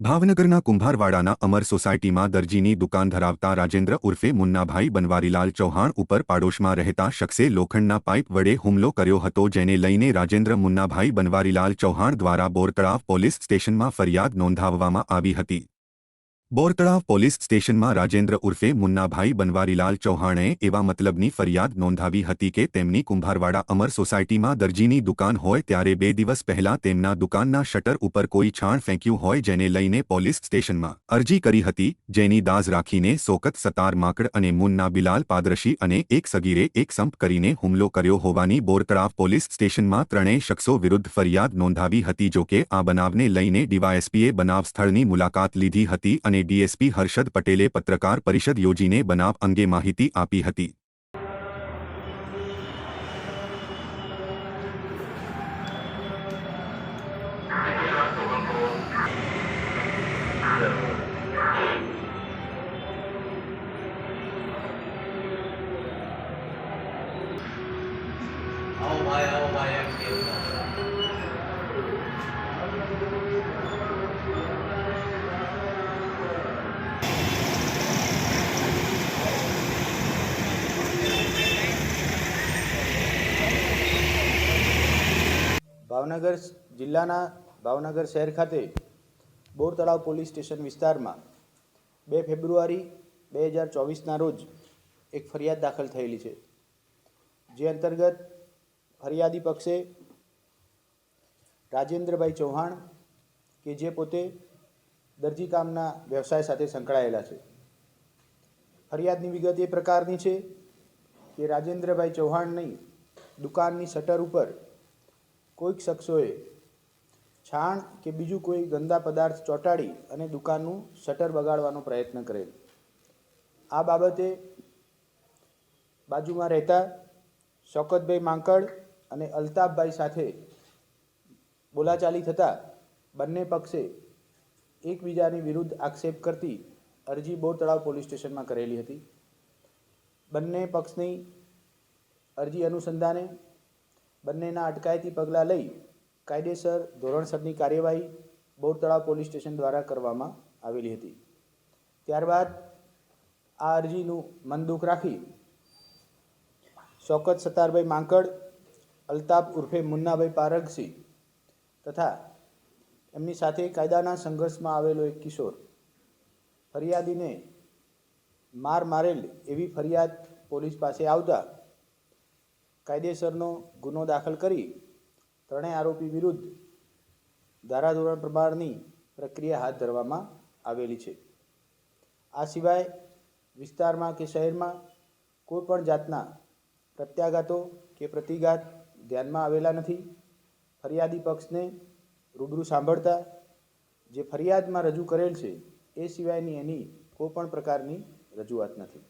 ભાવનગરના કુંભારવાડાના અમર સોસાયટીમાં દરજીની દુકાન ધરાવતા રાજેન્દ્ર ઉર્ફે મુન્નાભાઈ બનવારીલાલ ચૌહાણ ઉપર પાડોશમાં રહેતા શખ્સે લોખંડના પાઇપ વડે હુમલો કર્યો હતો, જેને લઈને રાજેન્દ્ર મુન્નાભાઈ બનવારીલાલ ચૌહાણ દ્વારા બોરતળાવ પોલીસ સ્ટેશનમાં ફરિયાદ નોંધાવવામાં આવી હતી. બોરતળાવ પોલીસ સ્ટેશનમાં રાજેન્દ્ર ઉર્ફે મુન્નાભાઈ બનવારીલાલ ચૌહાણે એવા મતલબની ફરિયાદ નોંધાવી હતી કે તેમની કુંભારવાડા અમર સોસાયટીમાં દરજીની દુકાન હોય ત્યારે બે દિવસ પહેલા તેમના દુકાનના શટર ઉપર કોઈ છાણ ફેંક્યું હોય જેને લઈને પોલીસ સ્ટેશનમાં અરજી કરી હતી, જેની દાઝ રાખીને સોકત સતાર માકડ અને મુન્ના બિલાલ પાદરશી અને એક સગીરે એક સંપ કરીને હુમલો કર્યો હોવાની બોરતળાવ પોલીસ સ્ટેશનમાં ત્રણેય શખ્સો વિરુદ્ધ ફરિયાદ નોંધાવી હતી જોકે આ બનાવને લઈને ડીવાયએસપીએ બનાવ સ્થળની મુલાકાત લીધી હતી અને ડીએસપી હર્ષદ પટેલે પત્રકાર પરિષદ યોજીને બનાવ અંગે માહિતી આપી હતી આવો ભાઈ આવો ભાઈ ભાવનગર જિલ્લાના ભાવનગર શહેર ખાતે બોર તળાવ પોલીસ સ્ટેશન વિસ્તારમાં બે ફેબ્રુઆરી બે હજાર ચોવીસના રોજ એક ફરિયાદ દાખલ થયેલી છે. જે અંતર્ગત ફરિયાદી પક્ષે રાજેન્દ્રભાઈ ચૌહાણ કે જે પોતે દરજી કામના વ્યવસાય સાથે સંકળાયેલા છે. ફરિયાદની વિગત એ પ્રકારની છે કે રાજેન્દ્રભાઈ ચૌહાણની દુકાનની શટર ઉપર કોઈક શખ્સોએ છાણ કે બીજું કોઈ ગંદા પદાર્થ ચોંટાડી અને દુકાનનું શટર બગાડવાનો પ્રયત્ન કરેલ. આ બાબતે બાજુમાં રહેતા શોકતભાઈ માંકડ અને અલ્તાફભાઈ સાથે બોલાચાલી થતાં બંને પક્ષે એકબીજાની વિરુદ્ધ આક્ષેપ કરતી અરજી બોરતળાવ પોલીસ સ્ટેશનમાં કરેલી હતી. બંને પક્ષની અરજી અનુસંધાને બંનેના અટકાયતી પગલાં લઈ કાયદેસર ધોરણસરની કાર્યવાહી બોરતળાવ પોલીસ સ્ટેશન દ્વારા કરવામાં આવેલી હતી. ત્યારબાદ આ અરજીનું મનદુખ રાખી શોકત સત્તારભાઈ માંકડ, અલ્તાફ ઉર્ફે મુન્નાભાઈ પારગસિંહ તથા એમની સાથે કાયદાના સંઘર્ષમાં આવેલો એક કિશોર ફરિયાદીને માર મારેલ એવી ફરિયાદ પોલીસ પાસે આવતા કાયદેસરનો ગુનો દાખલ કરી ત્રણેય આરોપી વિરુદ્ધ ધારાધોરણ પ્રમાણની પ્રક્રિયા હાથ ધરવામાં આવેલી છે. આ સિવાય વિસ્તારમાં કે શહેરમાં કોઈ પણ જાતના પ્રત્યાઘાતો કે પ્રતિઘાત ધ્યાનમાં આવેલા નથી. ફરિયાદી પક્ષને રૂબરૂ સાંભળતા જે ફરિયાદમાં રજૂ કરેલ છે એ સિવાયની એની કોઈ પણ પ્રકારની રજૂઆત નથી.